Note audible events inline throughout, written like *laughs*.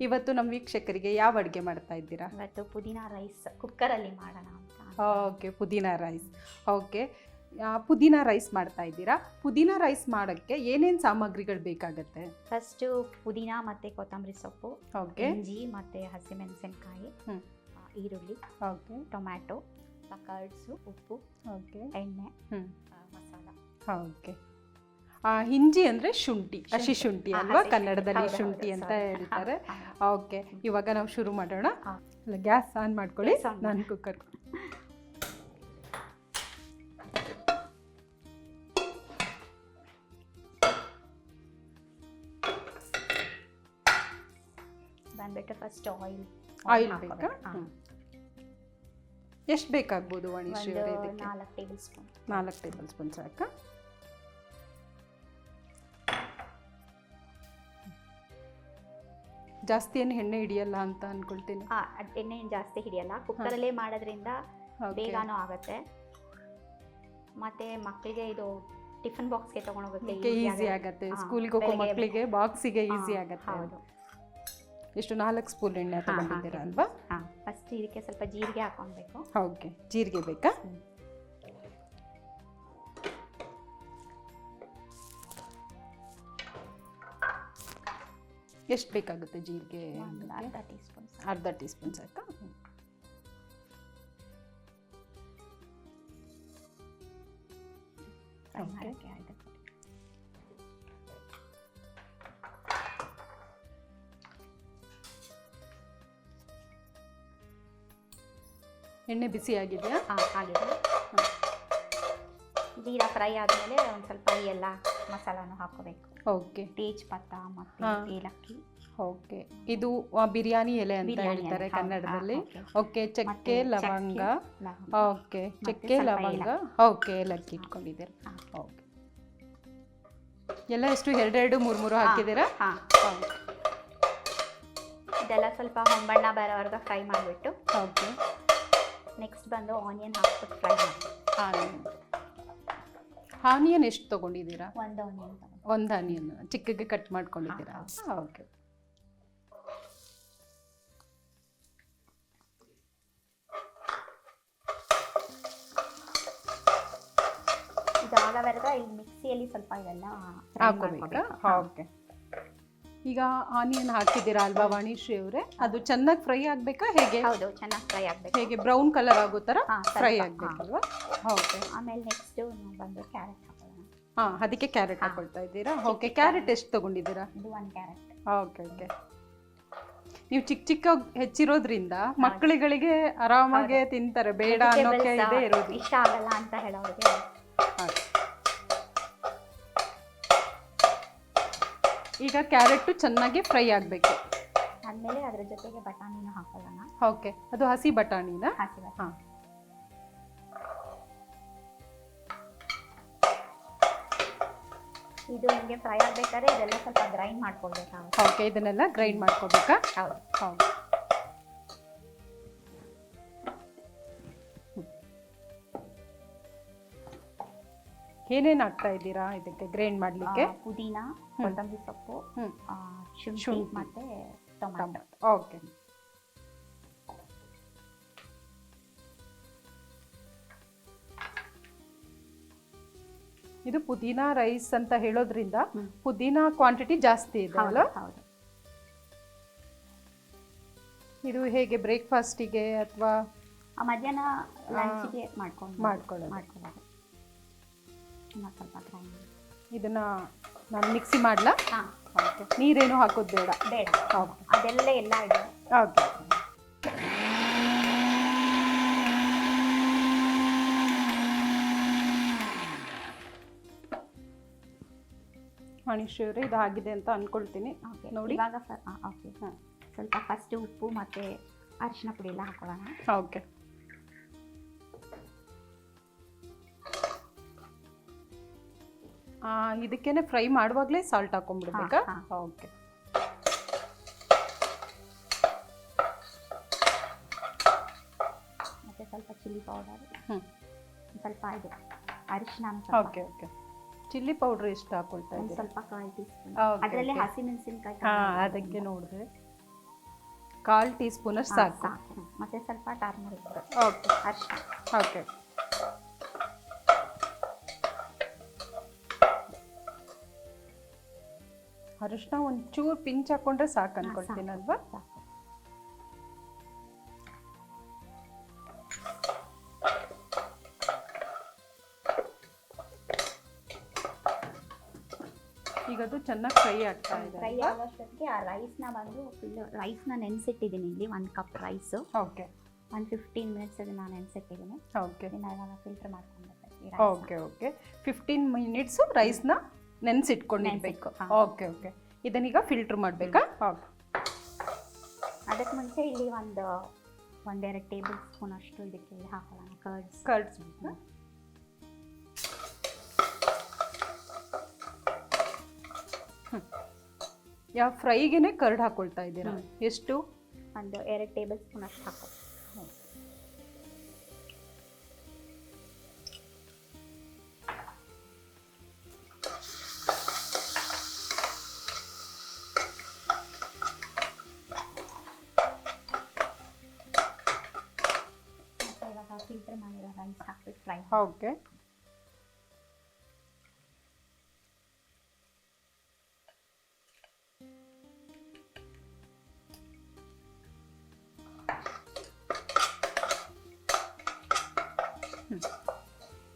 ಇವತ್ತು ನಮ್ಮ ವೀಕ್ಷಕರಿಗೆ ಯಾವ ಅಡುಗೆ ಮಾಡ್ತಾ ಇದ್ದೀರಾ? ಇವತ್ತು ಪುದೀನ ರೈಸ್ ಕುಕ್ಕರಲ್ಲಿ ಮಾಡೋಣ ಅಂತ. ಓಕೆ ಪುದೀನ ರೈಸ್. ಓಕೆ ಪುದೀನ ರೈಸ್ ಮಾಡ್ತಾ ಇದ್ದೀರಾ? ಪುದೀನ ರೈಸ್ ಮಾಡೋಕ್ಕೆ ಏನೇನು ಸಾಮಗ್ರಿಗಳು ಬೇಕಾಗುತ್ತೆ? ಫಸ್ಟು ಪುದೀನ ಮತ್ತು ಕೊತ್ತಂಬರಿ ಸೊಪ್ಪು ಓಕೆ. ಇಂಜಿ ಮತ್ತು ಹಸಿಮೆಣಸಿನ್ಕಾಯಿ ಹ್ಮ್. ಈರುಳ್ಳಿ ಓಕೆ. ಟೊಮ್ಯಾಟೊ ಕರ್ಡ್ಸು ಉಪ್ಪು ಓಕೆ. ಎಣ್ಣೆ ಹ್ಞೂ ಆ, ಮಸಾಲ. ಓಕೆ. ಹಿಂಜಿ ಅಂದರೆ ಶುಂಠಿ ಹಸಿ ಶುಂಠಿ. ಅಲ್ವಾ? ಕನ್ನಡದಲ್ಲಿ ಶುಂಠಿ ಅಂತ ಹೇಳ್ತಾರೆ. ಓಕೆ ಇವಾಗ ನಾವು ಶುರು ಮಾಡೋಣ. ಗ್ಯಾಸ್ ಆನ್ ಮಾಡ್ಕೊಳ್ಳಿ. ನಾನ್ ಕುಕ್ಕರ್ ಬಂದ್ಬಿಟ್ಟು ಫಸ್ಟ್ ಆಯಿಲ್ ಆಯಿಲ್ ಬೇಕಾ? ಎಷ್ಟು ಬೇಕಾಗ್ಬೋದು ವಾಣಿಶ್ರೀ ನಾಲ್ಕು ಟೇಬಲ್ ಸ್ಪೂನ್. ನಾಲ್ಕು ಟೇಬಲ್ ಸ್ಪೂನ್ ಸಾಕಾ? ಜಾಸ್ತಿ ಏನು ಎಣ್ಣೆ ಹಿಡಿಯಲ್ಲ ಅಂತ ಅನ್ಕೊಳ್ತೀನಿ. ಹಾಂ ಎಣ್ಣೆ ಏನ್ ಜಾಸ್ತಿ ಹಿಡಿಯಲ್ಲ ಕುಕ್ಕರಲ್ಲೇ ಮಾಡೋದ್ರಿಂದ Okay. ಬೇಗನೂ ಆಗುತ್ತೆ. ಮತ್ತೆ ಮಕ್ಕಳಿಗೆ ಇದು ಟಿಫನ್ ಬಾಕ್ಸ್ಗೆ ತಗೊಂಡೋಗೋಕ್ಕೆ ಈಸಿ ಆಗುತ್ತೆ. ಸ್ಕೂಲ್ಗೆ ಹೋಗೋ ಮಕ್ಕಳಿಗೆ ಬಾಕ್ಸಿಗೆ ಗೆ ಈಸಿ ಆಗತ್ತೆ. ಹೌದು. ಎಷ್ಟು ನಾಲ್ಕು ಸ್ಪೂನ್ ಎಣ್ಣೆ ತಗೊಂಡಿದ್ದೀರಾ ಅಲ್ವಾ? ಹಾಂ ಫಸ್ಟ್ ಇದಕ್ಕೆ ಸ್ವಲ್ಪ ಜೀರಿಗೆ ಹಾಕೊಳ್ಬೇಕು ಓಕೆ ಜೀರಿಗೆ ಬೇಕಾ? ಹ್ಮ್. ಎಷ್ಟು ಬೇಕಾಗುತ್ತೆ ಜೀರಿಗೆ ಒಂದು ಅದಕ್ಕೆ? ಅರ್ಧ ಟೀ ಸ್ಪೂನ್ ಅರ್ಧ ಟೀ ಸ್ಪೂನ್ ಸಾಕಾ? ಹ್ಮ್. Fry Okay. ಮಾಡೋಕ್ಕೆ ಆಯ್ತು. ಎಣ್ಣೆ ಬಿಸಿ ಆಗಿದೆಯಾ? ಹಾಂ ಆಗಿದೆ. ಜೀರಾ ಫ್ರೈ ಆದಮೇಲೆ ಒಂದು ಸ್ವಲ್ಪ ಈ ಎಲ್ಲ ಮಸಾಲಾನು ಹಾಕೋಬೇಕು ಓಕೆ. ತೇಜ್ಪತ್ತ ಮತ್ತೆ. ಏಲಕ್ಕಿ. ಓಕೆ. ಇದು ಬಿರಿಯಾನಿ ಎಲೆ ಅಂತ ಹೇಳ್ತಾರೆ ಕನ್ನಡದಲ್ಲಿ. ಓಕೆ. ಚಕ್ಕೆ ಲವಂಗ. ಓಕೆ ಚಕ್ಕೆ ಲವಂಗ. ಓಕೆ ಏಲಕ್ಕಿ ಇಟ್ಕೊಂಡಿದ್ದೀರಾ? ಓಕೆ. ಎಲ್ಲ ಎಷ್ಟು ಎರಡೆರಡು ಮೂರು ಮೂರು ಹಾಕಿದ್ದೀರಾ? ಇದೆಲ್ಲ ಸ್ವಲ್ಪ ಹೊಂಬಣ್ಣ ಬರೋವರೆಗೆ ಫ್ರೈ ಮಾಡಿಬಿಟ್ಟು ಓಕೆ. ನೆಕ್ಸ್ಟ್ ಬಂದು ಆನಿಯನ್ ಹಾಕ್ಬಿಟ್ಟು ಫ್ರೈ ಮಾಡಿ ಆನಿಯನ್. ಆನಿಯನ್ ಎಷ್ಟು ತೊಗೊಂಡಿದ್ದೀರಾ? ಒಂದು ಆನಿಯನ್ ಚಿಕ್ಕಕ್ಕೆ ಒಂದು ಆನಿಯನ್ ಚಿಕ್ಕಗೆ ಕಟ್ ಮಾಡ್ಕೊಂಡಿದ್ದೀರಾ? ಓಕೆ ಇದಾಗವರೆಗೆ ಇಲ್ಲಿ ಮಿಕ್ಸಿಯಲ್ಲಿ ಸ್ವಲ್ಪ ಇದೆಲ್ಲ ಓಕೆ ಈಗ ಆನಿಯನ್ ಹಾಕಿದ್ದೀರಾ ಅಲ್ವಾ ವಾಣಿಶ್ರೀ ಅವರೇ? ಅದು ಚೆನ್ನಾಗಿ ಫ್ರೈ ಆಗಬೇಕಾ ಹೇಗೆ? ಹೌದು ಚೆನ್ನಾಗಿ ಫ್ರೈ ಆಗಬೇಕು. ಹೇಗೆ ಬ್ರೌನ್ ಕಲರ್ ಆಗೋ ಥರ ಫ್ರೈ. ಆಗಬೇಕಲ್ವಾ? ಓಕೆ ಆಮೇಲೆ ನೆಕ್ಸ್ಟ್ ನಾವು ಬಂದು ಕ್ಯಾರೆಟ್ ಹಾಂ ಅದಕ್ಕೆ ಕ್ಯಾರೆಟ್. ಹಾಕೊಳ್ತಾ ಇದ್ದೀರಾ? ಓಕೆ ಕ್ಯಾರೆಟ್ ಎಷ್ಟು ತಗೊಂಡಿದ್ದೀರಾ? ಇದು ಒಂದು ಕ್ಯಾರೆಟ್. ಓಕೆ ಓಕೆ ನೀವು ಚಿಕ್ಕ ಚಿಕ್ಕ ಹೆಚ್ಚಿರೋದ್ರಿಂದ ಮಕ್ಕಳುಗಳಿಗೆ ಆರಾಮಾಗೆ ತಿಂತಾರೆ. ಬೇಡ ಅನ್ನೋಕೆ ಇದೆ ಇರೋದು. ಇಷ್ಟ ಆಗಲ್ಲ ಅಂತ ಹೇಳೋರಿಗೆ. ಈಗ ಕ್ಯಾರೆಟು ಚೆನ್ನಾಗಿ ಫ್ರೈ ಆಗಬೇಕು. ಆದ್ಮೇಲೆ ಅದರ ಜೊತೆಗೆ ಬಟಾಣಿನೂ ಹಾಕೊಳ್ಳೋಣ. ಓಕೆ ಅದು ಹಸಿ ಬಟಾಣಿನ? ಹಸಿ ಬಟಾಣಿ. ಹಾಂ. ಇದು ನಿಮಗೆ ಫ್ರೈ ಆಗಬೇಕಾದ್ರೆ ಇದೆಲ್ಲ ಸ್ವಲ್ಪ ಗ್ರೈಂಡ್ ಮಾಡ್ಕೊಳ್ಬೇಕಾಗುತ್ತೆ. ಓಕೆ ಇದನ್ನೆಲ್ಲ ಗ್ರೈಂಡ್ ಮಾಡ್ಕೋಬೇಕಾ? ಹೌದು. ಹೌದು ಏನೇನು ಹಾಕ್ತಾ ಇದ್ದೀರಾ ಇದಕ್ಕೆ ಗ್ರೈಂಡ್ ಮಾಡಲಿಕ್ಕೆ? ಪುದೀನ ಕೊತ್ತಂಬರಿ ಸೊಪ್ಪು ಆ, ಶುಂಠಿ ಶುಂಠಿ. ಮತ್ತೆ ಟೊಮ್ಯಾಟೊ ಓಕೆ. ಇದು ಪುದೀನ ರೈಸ್ ಅಂತ ಹೇಳೋದ್ರಿಂದ ಹ್ಮ್. ಪುದೀನ ಕ್ವಾಂಟಿಟಿ ಜಾಸ್ತಿ ಇದೆ ಅಲ್ಲ ಹೌದು. ಇದು ಹೇಗೆ ಬ್ರೇಕ್ಫಾಸ್ಟಿಗೆ ಅಥವಾ ಆ ಮಧ್ಯಾಹ್ನ ಲಂಚ್ಗೆ ಮಾಡ್ಕೊಂಡು ಮಾಡ್ಕೊಳ್ಳೋದು. ಮಾಡ್ಕೊಳ್ಳೋದು. ಸ್ವಲ್ಪ ಫ್ರೈ ಮಾಡಿ ಇದನ್ನ ನಾನು ಮಿಕ್ಸಿ ಮಾಡಲಾ? ಹಾಂ. ಓಕೆ ನೀರೇನು ಹಾಕೋದು ಬೇಡ. ಬೇಡ. ಓಕೆ ಅದೆಲ್ಲ ಎಲ್ಲ ಇದೆ. ಓಕೆ ಮಣಿಷ್ ಅವರೇ ಇದು ಆಗಿದೆ ಅಂತ ಅನ್ಕೊಳ್ತೀನಿ. ಓಕೆ ನೋಡಿ. ಇವಾಗ ಓಕೆ ಹಾಂ. ಸ್ವಲ್ಪ ಫಸ್ಟ್ ಉಪ್ಪು ಮತ್ತೆ ಅರಿಶಿನ ಪುಡಿ ಎಲ್ಲ ಹಾಕೊಳ್ಳೋಣ. ಓಕೆ ಇದಕ್ಕೇನೆ ಫ್ರೈ ಮಾಡುವಾಗಲೇ ಸಾಲ್ಟ್ ಹಾಕೊಂಡ್ಬಿಡ್ಬೇಕಾ? ಓಕೆ ಮತ್ತೆ ಸ್ವಲ್ಪ ಚಿಲ್ಲಿ ಪೌಡರ್ ಹ್ಞೂ ಸ್ವಲ್ಪ ಇದೆ ಅರಿಶಿನ ಓಕೆ ಓಕೆ ಚಿಲ್ಲಿ ಪೌಡರ್ ಎಷ್ಟು ಹಾಕೊಳ್ತಾ ಇದ್ದೀರಾ? ಸ್ವಲ್ಪ ಕಾಲು ಟೀ ಸ್ಪೂನ್ ಅದರಲ್ಲಿ ಅದರಲ್ಲೇ ಹಸಿ ಮೆಣಸಿನ್ಕಾಯಿ ಹಾಂ ಅದಕ್ಕೆ ನೋಡಿದೆ. ಕಾಲು ಟೀ ಸ್ಪೂನಷ್ಟು ಸಾಕು. ಸಾಕು. ಮತ್ತೆ ಸ್ವಲ್ಪ ಟರ್ಮರಿಕ್. ಓಕೆ ಅರಿಶಿನ. ಓಕೆ ಅರಿಶಿನ ಒಂಚೂರು ಪಿಂಚ್ ಹಾಕೊಂಡ್ರೆ ಸಾಕು ಅನ್ಕೊಳ್ತೀನಲ್ವಾ? ಈಗ ಅದು ಚೆನ್ನಾಗಿ ಫ್ರೈ ಆಗ್ತಾ ಇದೆ ಫ್ರೈ ಆಗೋಷ್ಟೊತ್ತಿಗೆ ಆ ರೈಸ್ನ ಬಂದು ಫುಲ್ ರೈಸ್ನ ನೆನೆಸಿಟ್ಟಿದ್ದೀನಿ ಇಲ್ಲಿ ಒಂದು ಕಪ್ ರೈಸು. ಓಕೆ. ಒಂದು ಫಿಫ್ಟೀನ್ ಮಿನಿಟ್ಸ್ ನಾನು ನೆನೆಸಿಟ್ಟಿದ್ದೀನಿ. ಓಕೆ. ನಾನು ಫಿಲ್ಟರ್ ಮಾಡ್ಕೊಂಡು ಓಕೆ ಓಕೆ. ಫಿಫ್ಟೀನ್ ಮಿನಿಟ್ಸು ರೈಸ್ನ ನೆನೆಸಿಟ್ಕೊಂಡಿರ್ಬೇಕು. ಓಕೆ ಓಕೆ ಇದನ್ನೀಗ ಫಿಲ್ಟರ್ ಮಾಡಬೇಕಾ? ಓಕೆ ಅದಕ್ಕೆ ಮುಂಚೆ ಇಲ್ಲಿ ಒಂದು ಒಂದೆರಡು ಟೇಬಲ್ ಸ್ಪೂನ್ ಅಷ್ಟು ಇದಕ್ಕೆ ಹಾಕೋಣ ಕರ್ಡ್ಸ್ ಕರ್ಡ್ಸ್ ಯಾವ ಫ್ರೈಗೆನೆ ಕರ್ಡ್ ಹಾಕೊಳ್ತಾ ಇದ್ದೀರಾ? ಎಷ್ಟು? ಒಂದು ಎರಡು ಟೇಬಲ್ ಸ್ಪೂನ್ ಅಷ್ಟು ಹಾಕೋ. ಹಾಕ್ಬಿಟ್ಟು ಫ್ರೈ ಓಕೆ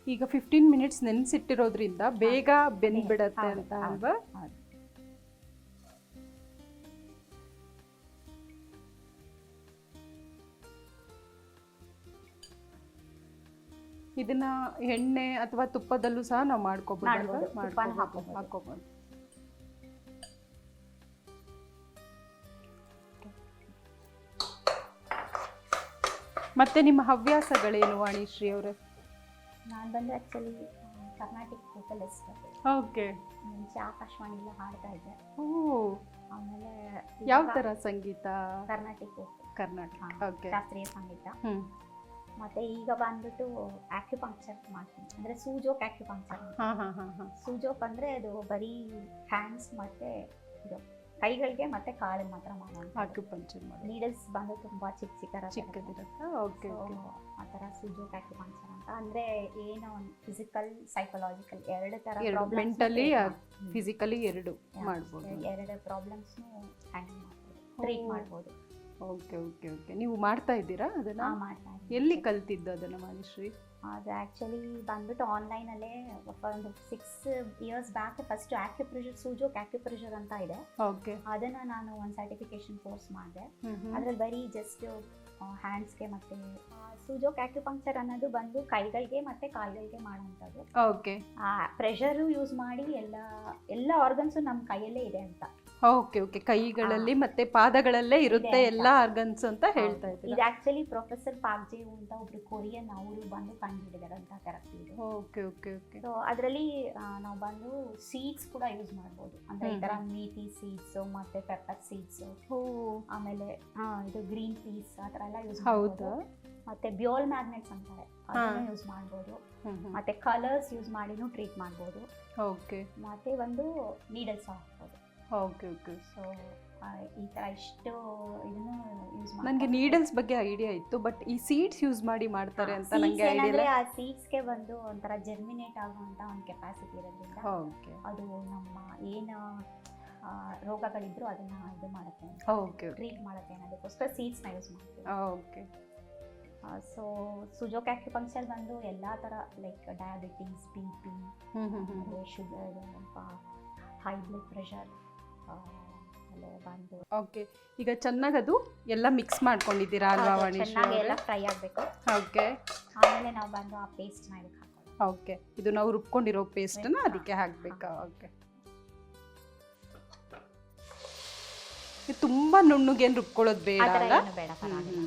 ಈಗ ಫಿಫ್ಟೀನ್ ಮಿನಿಟ್ಸ್ ನೆನೆಸಿಟ್ಟಿರೋದ್ರಿಂದ ಬೇಗ ಬೆಂದ್ಬಿಡತ್ತೆ ಅಂತ ಅಲ್ವಾ? ಇದನ್ನ ಎಣ್ಣೆ ಅಥವಾ ತುಪ್ಪದಲ್ಲೂ ಸಹ ನಾವು ಮಾಡ್ಕೋಬಹುದು. ಹಾಕೋಬಹುದು ಮತ್ತೆ ನಿಮ್ಮ ಹವ್ಯಾಸಗಳೇನು ವಾಣಿಶ್ರೀ ಅವರ? ನಾನು ಬಂದು ಆ್ಯಕ್ಚುಲಿ ಕರ್ನಾಟಕ ವೋಕಲಿಸ್ಟ್ ಓಕೆ. ಮುಂಚೆ ಆಕಾಶವಾಣಿಲ್ಲ ಹಾಡ್ತಾ ಇದ್ದೆ. ಓ. ಆಮೇಲೆ ಯಾವ ಥರ ತರ ಸಂಗೀತ? ಕರ್ನಾಟಕ. ಕರ್ನಾಟಕ. ಓಕೆ. ಶಾಸ್ತ್ರೀಯ ಸಂಗೀತ. ಹ್ಮ್. ಮತ್ತೆ ಈಗ ಬಂದ್ಬಿಟ್ಟು ಆಕ್ಯುಪಂಕ್ಚರ್ ಮಾಡ್ತೀನಿ. ಅಂದ್ರೆ ಸೂಜೋಕ್ ಆಕ್ಯುಪಂಕ್ಚರ್ ಹಾ ಹಾ ಹಾ ಹಾ. ಸೂಜೋಕ್ ಅಂದ್ರೆ ಅದು ಬರೀ ಹ್ಯಾಂಡ್ಸ್ ಮತ್ತೆ ಇದು ಕೈಗಳಿಗೆ ಮತ್ತೆ ಕಾಲಿಗೆ ಮಾತ್ರ ಮಾಡೋಣ ಆಕ್ಯುಪಂಚರ್ ಮಾಡಿ ನೀಡಲ್ಸ್ ಬಂದು ತುಂಬಾ ಚಿಕ್ಕ ಚಿಕ್ಕ ಚಿಕ್ಕದಿರುತ್ತೆ. ಓಕೆ ಆ ಥರ ಸೂಜೋಕ್ ಆಕ್ಯುಪಂಕ್ಚರ್ ಅಂತ. ಅಂದ್ರೆ ಏನೋ ಒಂದು ಫಿಸಿಕಲ್ ಸೈಕಲಾಜಿಕಲ್ ಎರಡು ತರ ಮೆಂಟಲಿ ಫಿಸಿಕಲಿ ಎರಡು ಮಾಡ್ಬೋದು. ಎರಡು ಪ್ರಾಬ್ಲಮ್ಸ್ನು ಹ್ಯಾಂಡಲ್ ಮಾಡ್ಬೋದು. ಟ್ರೀಟ್. ಮಾಡ್ಬೋದು. ಓಕೆ ಓಕೆ ಓಕೆ ನೀವು ಮಾಡ್ತಾ ಇದ್ದೀರಾ ಅದನ್ನ? ಮಾಡ್ತಾ. ಎಲ್ಲಿ ಕಲ್ತಿದ್ದು ಅದನ್ನ ಮಾನಿಶ್ರೀ ಅದು ಆ್ಯಕ್ಚುಲಿ ಬಂದ್ಬಿಟ್ಟು ಆನ್ಲೈನಲ್ಲೇ ಒಂದು six years back first acupressure sujok acupressure ಅಂತ ಇದೆ. ಓಕೆ ಅದನ್ನು ನಾನು ಒಂದು ಸರ್ಟಿಫಿಕೇಶನ್ ಕೋರ್ಸ್ ಮಾಡಿದೆ. ಅದ್ರಲ್ಲಿ ಬರೀ ಜಸ್ಟ್ ಹ್ಯಾಂಡ್ಸ್ಗೆ ಮತ್ತು ಸೂಜೋಕ್ ಆಕ್ಯುಪಂಕ್ಚರ್ ಅನ್ನೋದು ಬಂದು ಕೈಗಳಿಗೆ ಮತ್ತೆ ಕಾಲುಗಳಿಗೆ ಮಾಡೋವಂಥದ್ದು. ಓಕೆ ಆ ಪ್ರೆಷರು ಯೂಸ್ ಮಾಡಿ ಎಲ್ಲ ಎಲ್ಲ ಆರ್ಗನ್ಸು ನಮ್ಮ ಕೈಯಲ್ಲೇ ಇದೆ ಅಂತ. Okay okay. ಕೈಗಳಲ್ಲಿ ಮತ್ತೆ ಪಾದಗಳಲ್ಲೇ ಇರುತ್ತೆ. ಎಲ್ಲ ಆರ್ಗನ್ಸ್ ಅಂತ ಹೇಳ್ತಾ ಇದು ಇದ್ದೀರಾ ಆಕ್ಚುಲಿ ಪ್ರೊಫೆಸರ್ ಪಾಕ್ಜೇವ್ ಅಂತ ಒಬ್ರು ಕೊರಿಯನ್ ಅವರು ಬಂದು ಕಂಡುಹಿಡಿದಾರೆ ಅಂತ ಥೆರಪಿ ಇದೆ ಓಕೆ ಓಕೆ ಓಕೆ. ಸೊ ಅದರಲ್ಲಿ ನಾವು ಬಂದು ಸೀಡ್ಸ್ ಕೂಡ ಯೂಸ್ ಮಾಡ್ಬೋದು. ಅಂದ್ರೆ ಈ. ತರ ಮೀತಿ ಸೀಡ್ಸ್ ಮತ್ತೆ ಪೆಪ್ಪರ್ ಸೀಡ್ಸ್ ಹೂ ಆಮೇಲೆ ಇದು ಗ್ರೀನ್ ಪೀಸ್ ಆ ತರ ಎಲ್ಲ ಯೂಸ್ ಹೌದು. ಮತ್ತೆ ಬ್ಯೋಲ್ ಮ್ಯಾಗ್ನೆಟ್ಸ್ ಅಂತಾರೆ. ಅದನ್ನು ಯೂಸ್ ಮಾಡ್ಬೋದು. ಮತ್ತೆ ಕಲರ್ಸ್ ಯೂಸ್ ಮಾಡಿನೂ ಟ್ರೀಟ್ ಮಾಡ್ಬೋದು. ಓಕೆ. ಮತ್ತೆ ಒಂದು ನೀಡಲ್ಸ್ ಹಾಕ್ಬೋದು. ಓಕೆ ಓಕೆ ಸೊ ಈ ಥರ ಇಷ್ಟು ಇದನ್ನು ಯೂಸ್ ನನಗೆ ನೀಡಲ್ಸ್ ಬಗ್ಗೆ ಐಡಿಯಾ ಇತ್ತು ಬಟ್ ಈ ಸೀಡ್ಸ್ ಯೂಸ್ ಮಾಡಿ ಮಾಡ್ತಾರೆ ಅಂತ ನನಗೆ ಐಡಿಯಾ ಇಲ್ಲ. ಆ ಸೀಡ್ಸ್ಗೆ ಬಂದು ಒಂಥರ ಜರ್ಮಿನೇಟ್ ಆಗುವಂಥ ಒಂದು ಕೆಪಾಸಿಟಿ ಇರೋದ್ರಿಂದ ಓಕೆ. ಅದು ನಮ್ಮ ಏನು ರೋಗಗಳಿದ್ರು ಅದನ್ನ ಇದು ಮಾಡುತ್ತೆ ಓಕೆ ಟ್ರೀಟ್ ಮಾಡುತ್ತೆ ಅನ್ನೋದಕ್ಕೋಸ್ಕರ ಸೀಡ್ಸ್ನ ಯೂಸ್ ಮಾಡ್ತೀವಿ. ಓಕೆ. ಸೊ ಸುಜೋಕ್ ಆಕ್ಯುಪಂಕ್ಚರ್ ಬಂದು ಎಲ್ಲ ಥರ like diabetes B P sugar high blood pressure ಆಮೇಲೆ ಬಂದು. ಓಕೆ ಈಗ ಚೆನ್ನಾಗಿ ಅದು ಎಲ್ಲ ಮಿಕ್ಸ್ ಮಾಡ್ಕೊಂಡಿದ್ದೀರಾ ಅಲ್ವಾ ಹೌದು, ವಾಣಿಶ್ರೀ ಚೆನ್ನಾಗಿ ಎಲ್ಲ ಫ್ರೈ ಆಗಬೇಕು. ಓಕೆ. ಆಮೇಲೆ ನಾವು ಬಂದು ಆ ಪೇಸ್ಟ್ ಮಾಡಿ ಹಾಕೋದು ಓಕೆ ಇದು ನಾವು ರುಬ್ಕೊಂಡಿರೋ ಪೇಸ್ಟನ್ನ. ಅದಕ್ಕೆ ಹಾಕ್ಬೇಕಾ? ಓಕೆ. ಇದು ತುಂಬಾ ನುಣ್ಣಗೇನು ರುಬ್ಕೊಳ್ಳೋದು ಬೇಡ ಆ ಥರ ಅಲ್ಲ? ಏನು ಬೇಡ ಪರವಾಗಿಲ್ಲ.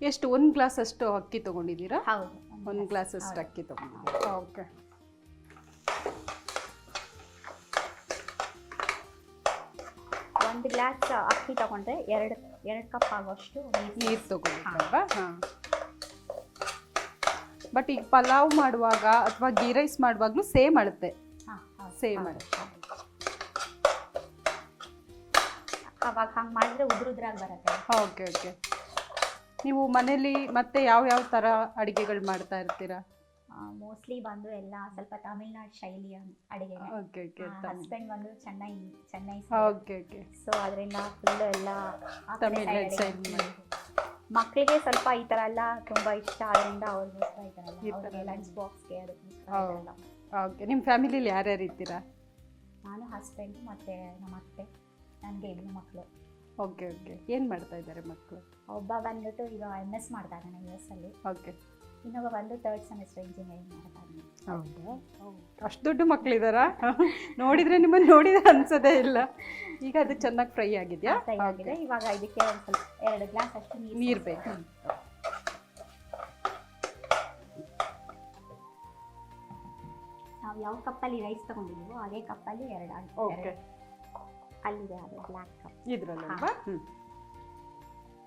ಎಷ್ಟು ಒಂದು ಗ್ಲಾಸ್ ಅಷ್ಟು ಅಕ್ಕಿ ತಗೊಂಡಿದ್ದೀರಾ? ಹೌದು. ಒಂದು ಗ್ಲಾಸ್ ಅಷ್ಟು ಅಕ್ಕಿ ತಗೊಂಡಿದ್ದೀರಾ? ಓಕೆ ಒಂದು ಗ್ಲಾಸ್ ಅಕ್ಕಿ ತಗೊಂಡ್ರೆ ಎರಡು ಎರಡು ಕಪ್ ಆಗೋಷ್ಟು ನೀರು ತಗೋಬೇಕಲ್ವಾ ಹಾಂ. ಬಟ್ ಈಗ ಪಲಾವ್ ಮಾಡುವಾಗ ಅಥವಾ ಗೀ ರೈಸ್ ಮಾಡುವಾಗಲೂ ಸೇಮ್ ಅಳುತ್ತೆ ಸೇಮ್ ಅಳುತ್ತೆ. ಅವಾಗ ಹಂಗೆ ಮಾಡಿದ್ರೆ ಉದ್ರ ಉದ್ರಾಗಿ ಬರುತ್ತೆ. ಓಕೆ ಓಕೆ ನೀವು ಮನೇಲಿ ಮತ್ತೆ ಯಾವ ಯಾವ ಥರ ಅಡುಗೆಗಳು ಮಾಡ್ತಾ ಇರ್ತೀರಾ? ಮೋಸ್ಟ್ಲಿ ಬಂದು ಎಲ್ಲ ಸ್ವಲ್ಪ ತಮಿಳ್ನಾಡು ಶೈಲಿಯ ಅಡುಗೆ ಓಕೆ ಓಕೆ ಹಸ್ಬೆಂಡ್ ಬಂದು Chennai Chennai okay okay so ಅದರಿಂದ ಫುಲ್ ಎಲ್ಲ ತಮಿಳ್ನಾಡು side ಮಕ್ಕಳಿಗೆ ಸ್ವಲ್ಪ ಈ ಥರ ಎಲ್ಲ ತುಂಬ ಇಷ್ಟ ಅದರಿಂದ ಅವ್ರಿಗೋಸ್ಕರ ಈ ಥರ ಈ ಅವ್ರಿಗೆ ಎಲ್ಲ. ಲಂಚ್ ಬಾಕ್ಸ್ಗೆ ಅದಕ್ಕೋಸ್ಕರ ಓಕೆ ನಿಮ್ಮ ಫ್ಯಾಮಿಲಿಲಿ ಯಾರ್ಯಾರು ಇರ್ತೀರಾ? ನಾನು ಹಸ್ಬೆಂಡ್ ಮತ್ತು ನಮ್ಮ ಅತ್ತೆ ನನಗೆ ಇಬ್ಬರು ಮಕ್ಕಳು ಓಕೆ ಓಕೆ. ಏನು ಮಾಡ್ತಾ ಇದ್ದಾರೆ ಮಕ್ಕಳು ಒಬ್ಬ ಬಂದ್ಬಿಟ್ಟು ಈಗ ಎಂ ಎಸ್ ಮಾಡ್ತಾ ಇದ್ದಾನೆ ಯು ಎಸ್ ಅಲ್ಲಿ. ಓಕೆ. ಇನ್ನೊಬ್ಬ ಬಂದು ತರ್ಡ್ ಸೆಮಿಸ್ಟರ್ ಇಂಜಿನಿಯರಿಂಗ್ ಮಾಡ್ತಾ ಹೌದು. ಅಷ್ಟು ದೊಡ್ಡ ಮಕ್ಕಳಿದಾರಾ ನೋಡಿದ್ರೆ ನಿಮ್ಮನ್ನು ನೋಡಿದ್ರೆ ಅನ್ಸೋದೇ ಇಲ್ಲ. ಈಗ ಅದು ಚೆನ್ನಾಗಿ ಫ್ರೈ ಆಗಿದೆಯಾ? ಫ್ರೈ ಆಗಿದೆ. ಇವಾಗ ಇದಕ್ಕೆ ಒಂದು ಸ್ವಲ್ಪ ಎರಡು ಗ್ಲಾಸ್ ಅಷ್ಟು ನೀರು ಬೇಕು. ನಾವು ಯಾವ ಕಪ್ಪಲ್ಲಿ ರೈಸ್ ತಗೊಂಡಿದ್ದೀವೋ ಅದೇ ಕಪ್ಪಲ್ಲಿ ಎರಡು ಓಕೆ. ಅಲ್ಲಿದೆ ಅದು ಬ್ಲ್ಯಾಕ್ ಕಪ್ ಇದ್ರಲ್ಲಲ್ವಾ ಹ್ಞೂ